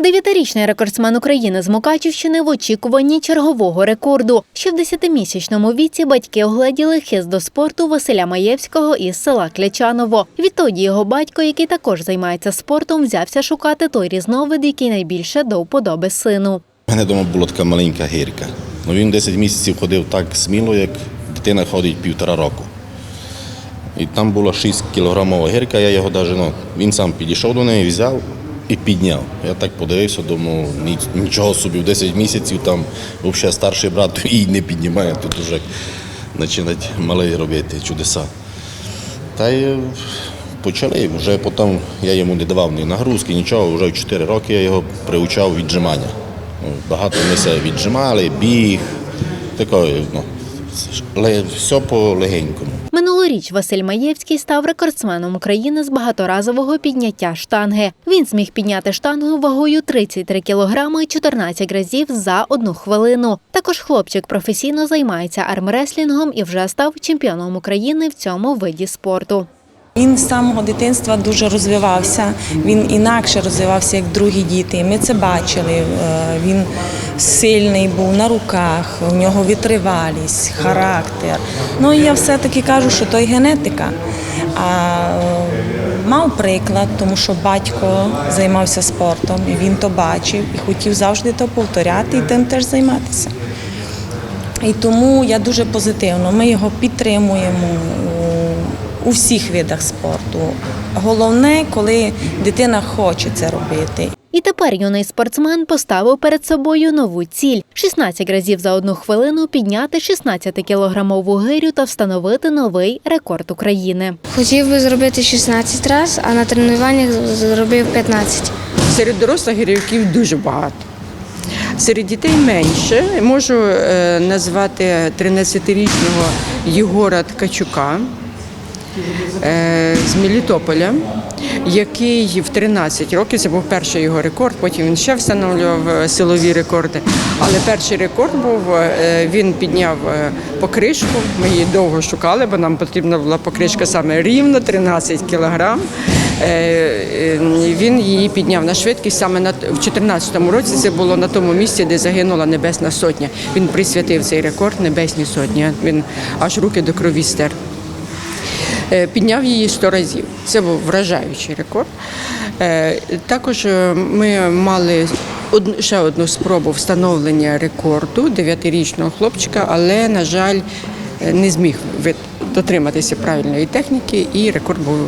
Дев'ятирічний рекордсмен України з Мукачівщини в очікуванні чергового рекорду. Ще в десятимісячному віці батьки огледіли хист до спорту Василя Маєвського із села Клячаново. Відтоді його батько, який також займається спортом, взявся шукати той різновид, який найбільше до вподоби сину. У мене вдома була така маленька гірка. Ну, він 10 місяців ходив так сміло, як дитина ходить півтора року. І там була 6 кілограмова гірка, я його навіть, ну, він сам підійшов до неї, взяв і підняв. Я так подивився, думав, нічого собі, в 10 місяців там взагалі старший брат її не піднімає, тут вже починають малий робити чудеса. Та й е, почали. Вже потім я йому не давав ні нагрузки, нічого. Вже в 4 роки я його приучав віджимання. Ну, Багато ми себе віджимали, біг, такої, ну, все по легенькому. Минулоріч Василь Маєвський став рекордсменом України з багаторазового підняття штанги. Він зміг підняти штангу вагою 33 кілограми 14 разів за одну хвилину. Також хлопчик професійно займається армреслінгом і вже став чемпіоном України в цьому виді спорту. Він з самого дитинства дуже розвивався. Він інакше розвивався, як другі діти. Ми це бачили. Е, Він сильний був на руках, у нього витривалість, характер. Ну і я все-таки кажу, що то й генетика. А е, мав приклад, тому що батько займався спортом, і він то бачив і хотів завжди то повторяти і тим теж займатися. І тому я дуже позитивно. Ми його підтримуємо у- всіх видах спорту. Головне, коли дитина хоче це робити. І тепер юний спортсмен поставив перед собою нову ціль: 16 разів за одну хвилину підняти 16-кілограмову гирю та встановити новий рекорд України. Хотів би зробити 16 разів, а на тренуваннях зробив 15. Серед дорослих гірівків дуже багато. Серед дітей менше. Можу е, назвати 13-річного Єгора Ткачука з Мелітополя, який в 13 років, це був перший його рекорд, потім він ще встановлював е, силові рекорди. Але перший рекорд був, е, він підняв е, покришку, ми її довго шукали, бо нам потрібна була покришка саме рівно 13 кілограм. Е, е, Він її підняв на швидкість саме на в 2014 році. Це було на тому місці, де загинула Небесна Сотня. Він присвятив цей рекорд Небесній Сотні. Він аж руки до крові стер. Е, Підняв її 100 разів. Це був вражаючий рекорд. Е, Також е, ми мали ще одну спробу встановлення рекорду 9-річного хлопчика, але, на жаль, не зміг дотриматися правильної техніки, і рекорд був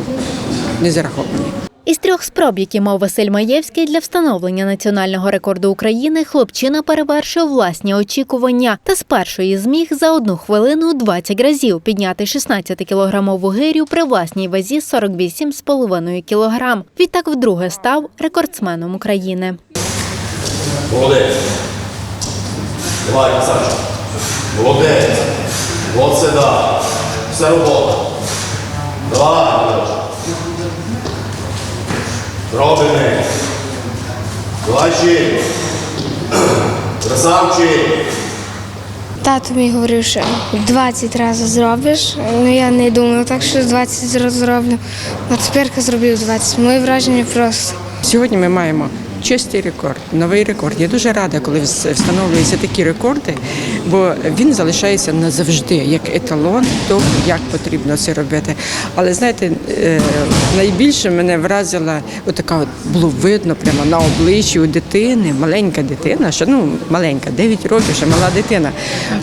не зарахований. Із трьох спроб, які мав Василь Маєвський для встановлення національного рекорду України, хлопчина перевершив власні очікування та з першої зміг за одну хвилину 20 разів підняти 16-кілограмову гирю при власній вазі 48,5 кілограм. Відтак вдруге став рекордсменом України. Молодець. Давай, Саша. Молодець. От сюди. Все робота. Давай, Робимо. Давай. Красавчик. Тато мені говорив, що 20 разів зробиш. Ну я не думав, так що 20 разів зроблю. От тепер зробив 20. Моє враження просто. Сьогодні ми маємо чистий рекорд, новий рекорд. Я дуже рада, коли встановлюються такі рекорди, бо він залишається назавжди як еталон того, як потрібно це робити. Але знаєте, е, найбільше мене вразила отака от було видно прямо на обличчі у дитини, маленька дитина, що ну маленька, 9 років, ще мала дитина.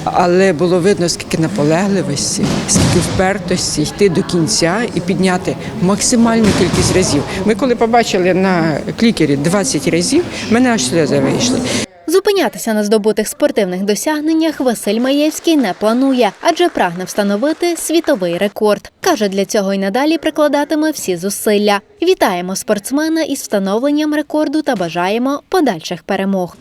Але було видно, скільки наполегливості, скільки впертості йти до кінця і підняти максимальну кількість разів. Ми коли побачили на клікері 20 разів, мене аж сльози вийшли. Зупинятися на здобутих спортивних досягненнях Василь Маєвський не планує, адже прагне встановити світовий рекорд. Каже, для цього й надалі прикладатиме всі зусилля. Вітаємо спортсмена із встановленням рекорду та бажаємо подальших перемог.